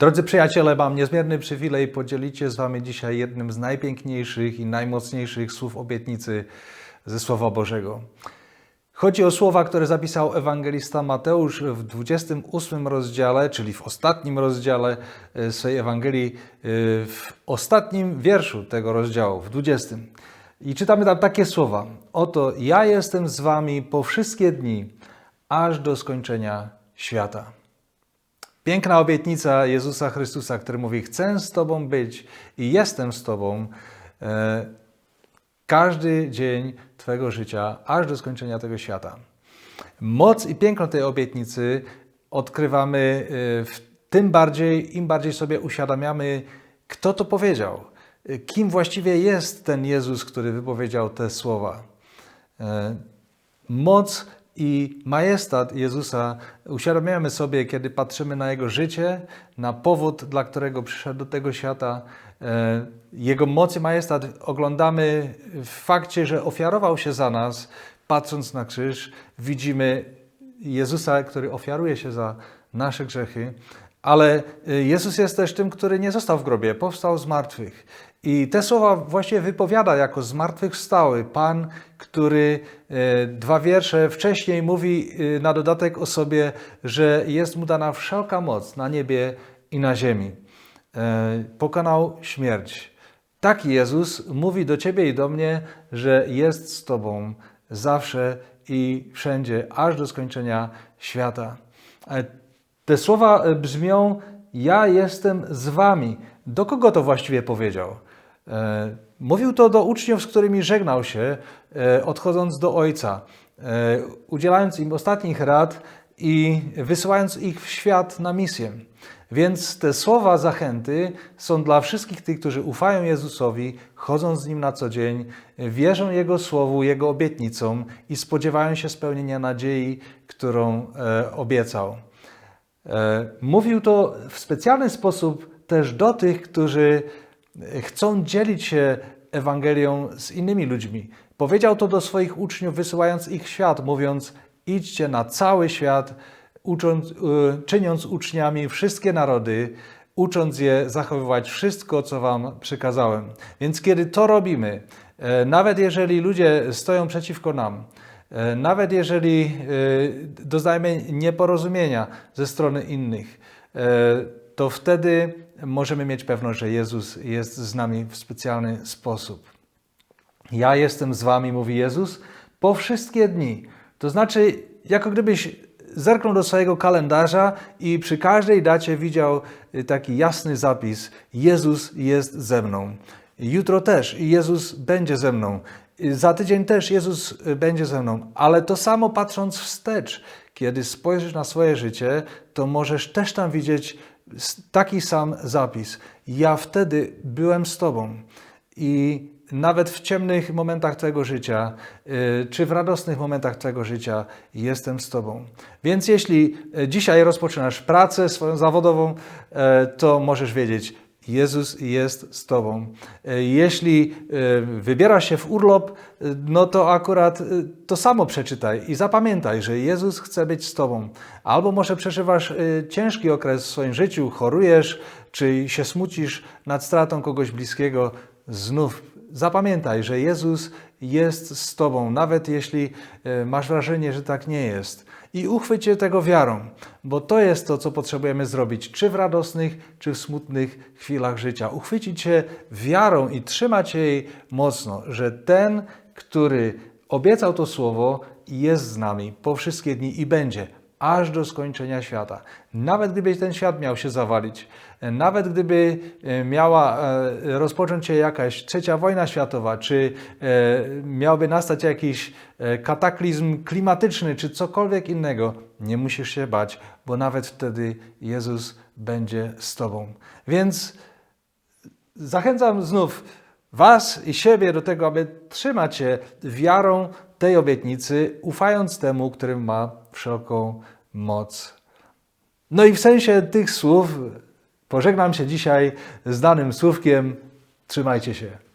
Drodzy przyjaciele, mam niezmierny przywilej podzielić się z Wami dzisiaj jednym z najpiękniejszych i najmocniejszych słów obietnicy ze Słowa Bożego. Chodzi o słowa, które zapisał ewangelista Mateusz w 28 rozdziale, czyli w ostatnim rozdziale e, swojej Ewangelii, e, w ostatnim wierszu tego rozdziału, w 20. I czytamy tam takie słowa: Oto ja jestem z Wami po wszystkie dni, aż do skończenia świata. Piękna obietnica Jezusa Chrystusa, który mówi: Chcę z Tobą być i jestem z Tobą e, każdy dzień Twojego życia, aż do skończenia tego świata. Moc i piękno tej obietnicy odkrywamy e, w tym bardziej, im bardziej sobie uświadamiamy, kto to powiedział, e, kim właściwie jest ten Jezus, który wypowiedział te słowa. E, Moc i majestat Jezusa uświadamiamy sobie, kiedy patrzymy na Jego życie, na powód, dla którego przyszedł do tego świata. E, Jego moc i majestat oglądamy w fakcie, że ofiarował się za nas. Patrząc na krzyż, widzimy Jezusa, który ofiaruje się za nasze grzechy. Ale e, Jezus jest też tym, który nie został w grobie, powstał z martwych. I te słowa właśnie wypowiada jako zmartwychwstały Pan, który e, dwa wiersze wcześniej mówi e, na dodatek o sobie, że jest mu dana wszelka moc na niebie i na ziemi. E, Pokonał śmierć. Tak Jezus mówi do ciebie i do mnie, że jest z tobą zawsze i wszędzie, aż do skończenia świata. Te słowa brzmią: Ja jestem z wami. Do kogo to właściwie powiedział? E, Mówił to do uczniów, z którymi żegnał się, e, odchodząc do Ojca, e, udzielając im ostatnich rad i wysyłając ich w świat na misję. Więc te słowa zachęty są dla wszystkich tych, którzy ufają Jezusowi, chodzą z Nim na co dzień, wierzą Jego słowu, Jego obietnicom i spodziewają się spełnienia nadziei, którą obiecał. Mówił to w specjalny sposób też do tych, którzy chcą dzielić się Ewangelią z innymi ludźmi. Powiedział to do swoich uczniów, wysyłając ich świat, mówiąc: idźcie na cały świat, ucząc, y, czyniąc uczniami wszystkie narody, ucząc je zachowywać wszystko, co Wam przykazałem. Więc kiedy to robimy, e, nawet jeżeli ludzie stoją przeciwko nam, e, nawet jeżeli e, doznajemy nieporozumienia ze strony innych, to wtedy możemy mieć pewność, że Jezus jest z nami w specjalny sposób. Ja jestem z Wami, mówi Jezus, po wszystkie dni. To znaczy, jako gdybyś zerknął do swojego kalendarza i przy każdej dacie widział taki jasny zapis: Jezus jest ze mną. Jutro też Jezus będzie ze mną. Za tydzień też Jezus będzie ze mną. Ale to samo patrząc wstecz, kiedy spojrzysz na swoje życie, to możesz też tam widzieć taki sam zapis. Ja wtedy byłem z Tobą i nawet w ciemnych momentach Twojego życia, y, czy w radosnych momentach Twojego życia jestem z Tobą. Więc jeśli y, dzisiaj rozpoczynasz pracę swoją zawodową, y, to możesz wiedzieć, Jezus jest z Tobą. Jeśli wybierasz się w urlop, no to akurat to samo przeczytaj i zapamiętaj, że Jezus chce być z Tobą. Albo może przeżywasz ciężki okres w swoim życiu, chorujesz, czy się smucisz nad stratą kogoś bliskiego, znów zapamiętaj, że Jezus jest z Tobą, nawet jeśli masz wrażenie, że tak nie jest. I uchwyć się tego wiarą, bo to jest to, co potrzebujemy zrobić, czy w radosnych, czy w smutnych chwilach życia. Uchwycić się wiarą i trzymać jej mocno, że ten, który obiecał to słowo, jest z nami po wszystkie dni i będzie aż do skończenia świata. Nawet gdyby ten świat miał się zawalić, nawet gdyby e, miała e, rozpocząć się jakaś trzecia wojna światowa, czy e, miałby nastać jakiś kataklizm klimatyczny, czy cokolwiek innego, nie musisz się bać, bo nawet wtedy Jezus będzie z Tobą. Więc zachęcam znów Was i siebie do tego, aby trzymać się wiarą tej obietnicy, ufając temu, który ma wszelką moc. No i w sensie tych słów pożegnam się dzisiaj z danym słówkiem. Trzymajcie się.